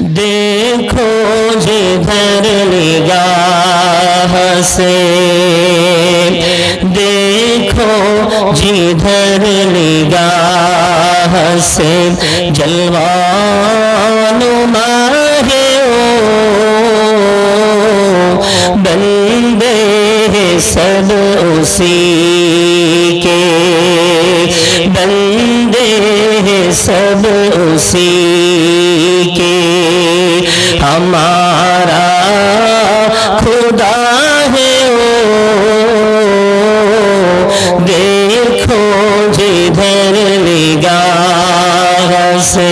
دیکھو جی جدھر نگاہ سے۔ دیکھو جی جدھر نگاہ سے۔ جلوان ماہے بندے سب اسی کے۔ بندے سب اسی ہمارا خدا ہے او دیکھو جدھر نگاہ سے۔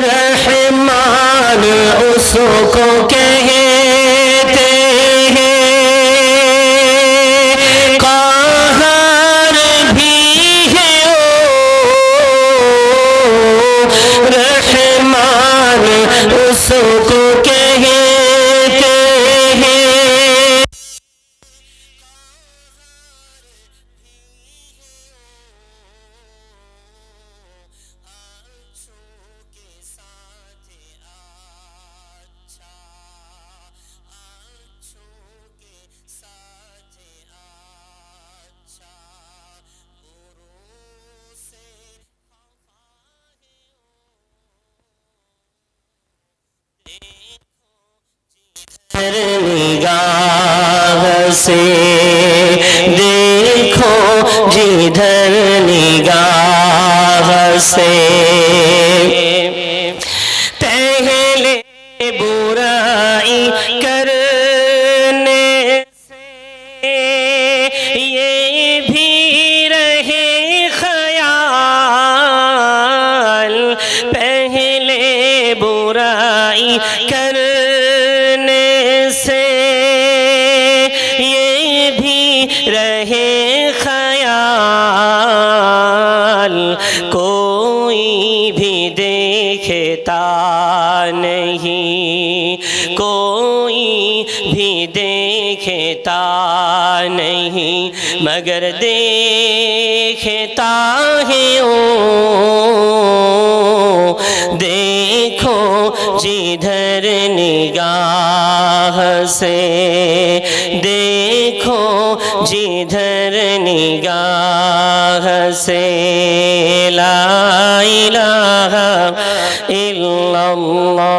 رحمان اس کو کہے۔ نگاہ سے دیکھو جدھر نگاہ سے پہلے برائی کرنے سے یہ بھی رہے خیال پہلے برائی کرنے رہے خیال، کوئی بھی دیکھتا نہیں۔ کوئی بھی دیکھتا نہیں، مگر دیکھتا ہے او۔ دیکھو جدھر نگاہ سے، دیکھو جدھر نگاہ سے لا الہ الا اللہ